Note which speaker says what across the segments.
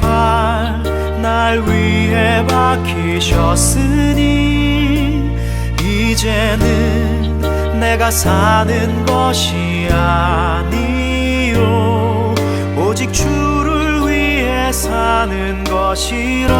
Speaker 1: 발 날 위해 박히셨으니 이제는 내가 사는 것이 아니요. 오직 주를 위해 사는 것이라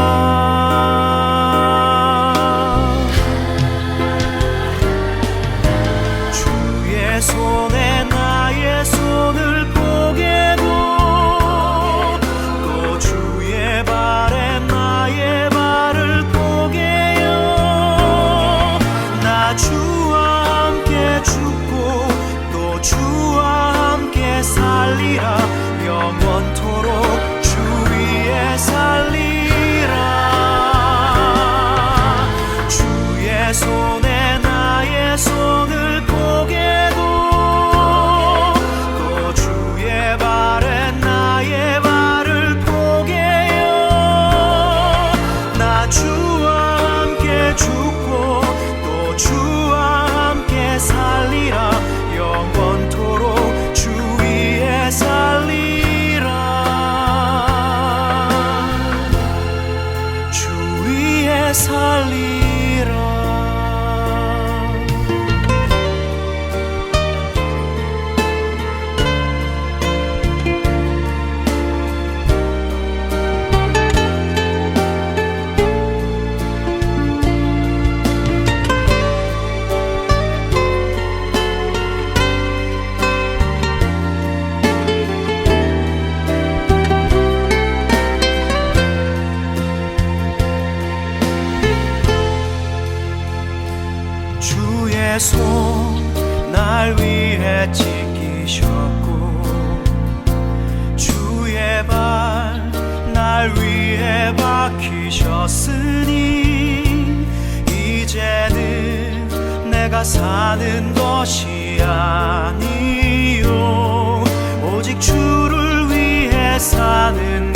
Speaker 1: 손날 위해 지키셨고 주의 발 날 위해 박히셨으니 이제는 내가 사는 것이 아니요. 오직 주를 위해 사는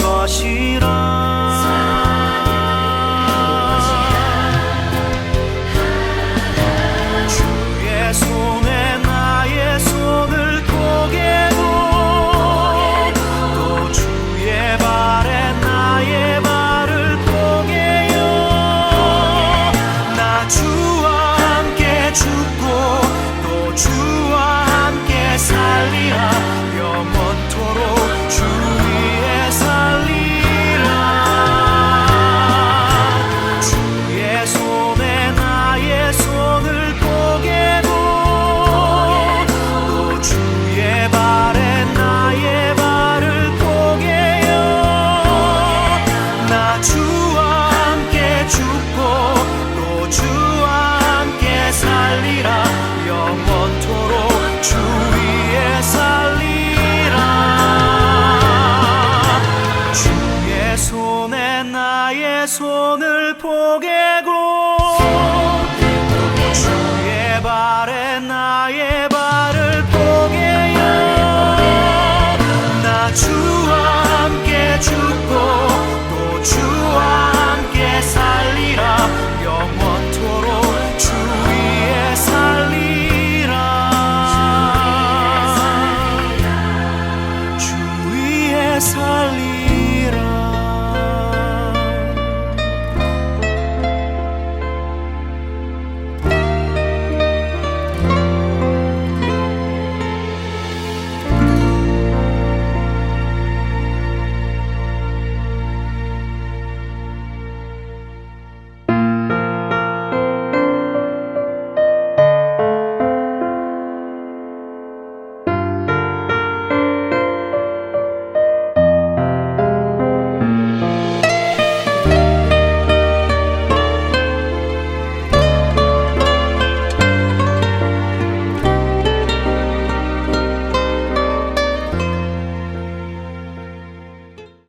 Speaker 1: 손을 포개고 또 주의 발에 나의 발을 포개요 나주